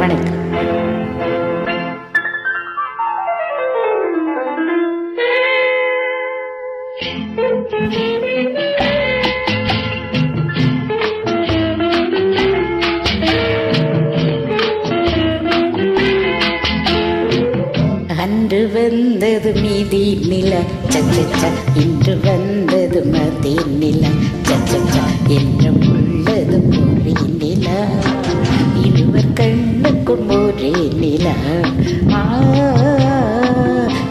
வணக்கம். அன்று வந்தது மீதி நில. சச்சச்ச இன்று வந்தது மதி நில. சச்சச்ச என்று கண்ணுக்கும் நிலா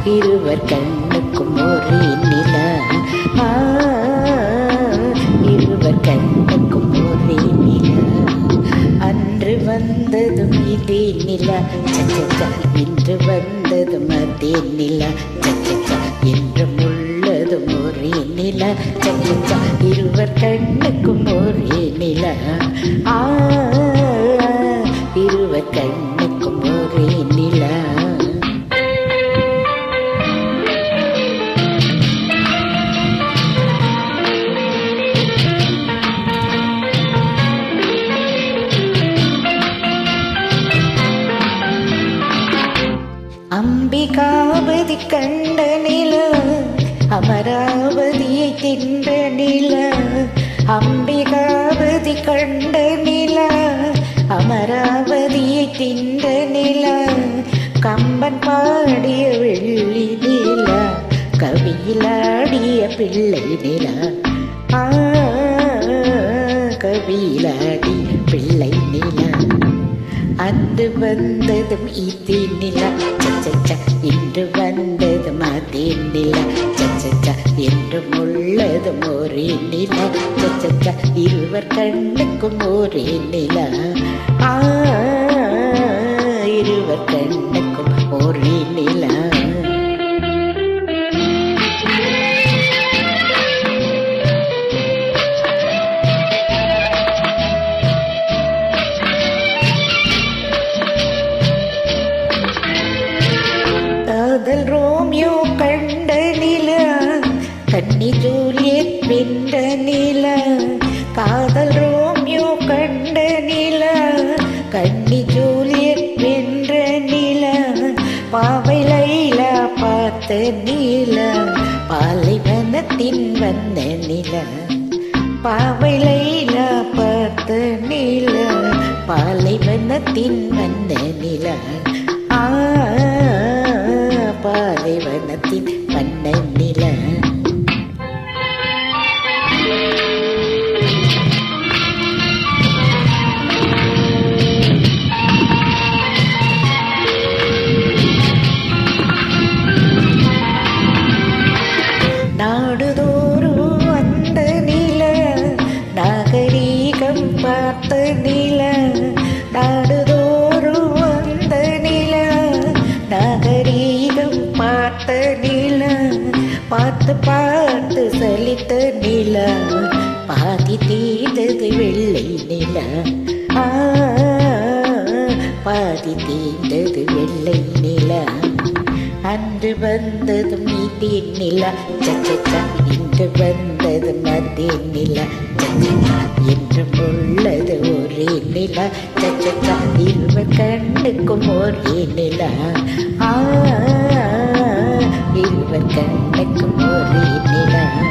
இருவர் கண்ணுக்கும் ஒரே நில. இருவர் கண்ணுக்கும் ஒரே நில. அன்று வந்ததும் இதே நிலா. இன்று வந்ததும் அதே நிலா. சச்ச என்றும் உள்ளதும் ஒரே நிலா. இருவர் கண்ணுக்கும் ஒரே நிலா. ஆ கண்ணுக்கும் ஒரே நில. அம்பிகாவதி கண்ட நில அமராவதியை தின்ற நில. அம்பிகாவதி கண்ட நில அமராவதியை தின்ற நில கம்பன் பாடிய வெள்ளி நில கவியிலாடிய பிள்ளை நில கவியிலாடிய பிள்ளை நில அது வந்ததும் இத்தி நில என்று வந்தது வந்ததும் சச்சச்சா நில சச்ச என்றும் உள்ளதும் ஒரே நில. சச்சச்சா இருவர் கண்ணுக்கும் ஒரே நில. ஆ கன்னி ஜூலியட் வென்ற நில காதல் ரோமியோ கண்ட நில கன்னி ஜூலியட் வென்ற நில பாவை லைலா பார்த்த நில பாலைவனத்தின் வந்த நில பாவை லைலா பார்த்த நில பாலைவனத்தின் வந்த நில. ஆ பாலைவனத்தின் வந்த நில. பார்த்து பார்த்து சலித்த நில பாதி தீர்ந்தது வெள்ளை நில. பாதி தீர்ந்தது வெள்ளை நில. அன்று வந்தது மீதி நில இன்று வந்தது மதி நில. என்று உள்ளது ஒரே நில சச்ச இருவர் கண்ணுக்கும் ஒரே நில. ஆ இருவர் கண்ணுக்கும் ஒரே நில